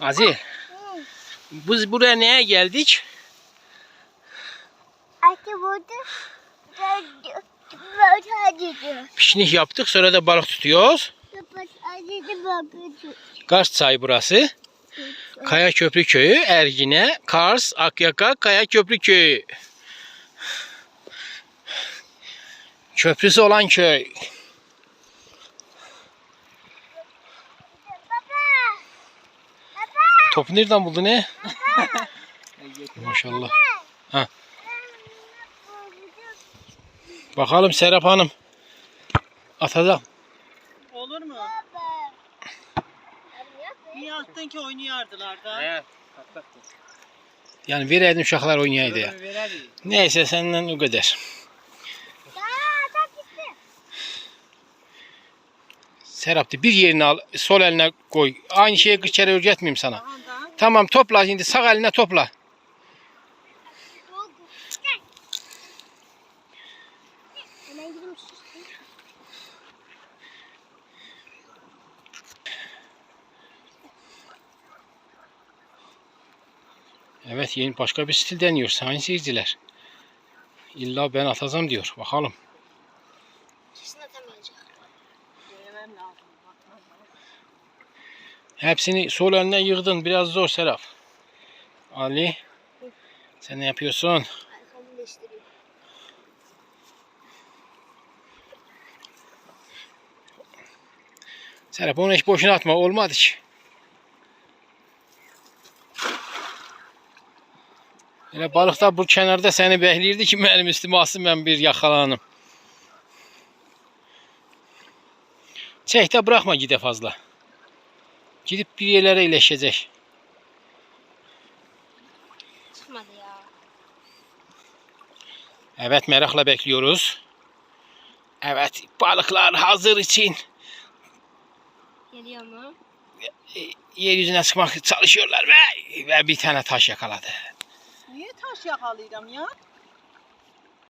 Aziz, biz buraya neye geldik? Artık burada. Piknik yaptık sonra da balık tutuyoruz. Kars çayı burası. Kaya Köprü Köyü, Ergine, Kars, Akyaka, Kaya Köprü Köyü. Köprüsü olan köy. Topu nereden buldu ne? Maşallah. Ha. Bakalım Serap Hanım. Atacağım. Olur mu? Niye attın ki oynayardılar da? Yani vereydin uşaklar oynayaydı ya. Neyse senden o kadar. Aa, tak gitti. Serap de bir yerini al, sol eline koy. Aynı şeyi kırk kere öğretmeyeyim sana. Da. Tamam topla şimdi sağ eline topla. Evet yeni başka bir stil deniyor sayın seyirciler. İlla ben atacağım diyor. Bakalım. Kesin atamayacak. Denemem lazım. bakmam lazım. Hepsini sol eline yığdın. Biraz zor Serap. Ali. Sen ne yapıyorsun? Serap onu hiç boşuna atma. Olmadı ki. Elə balıq bu kənarda səni bəhləyirdi ki, mənim üstümə asım mən bir yaxalanım. Çəkdə buraxma gidə fazla. Gidip bir yerlərə iyiləşəcək. Çıkmadı ya. Evet merakla bekliyoruz. Evet balıklar hazır için Geliyor mu? e, yeryüzüne çıkmak çalışıyorlar ve, ve bir tane taş yakaladı. Niye taş yakalayacağım ya?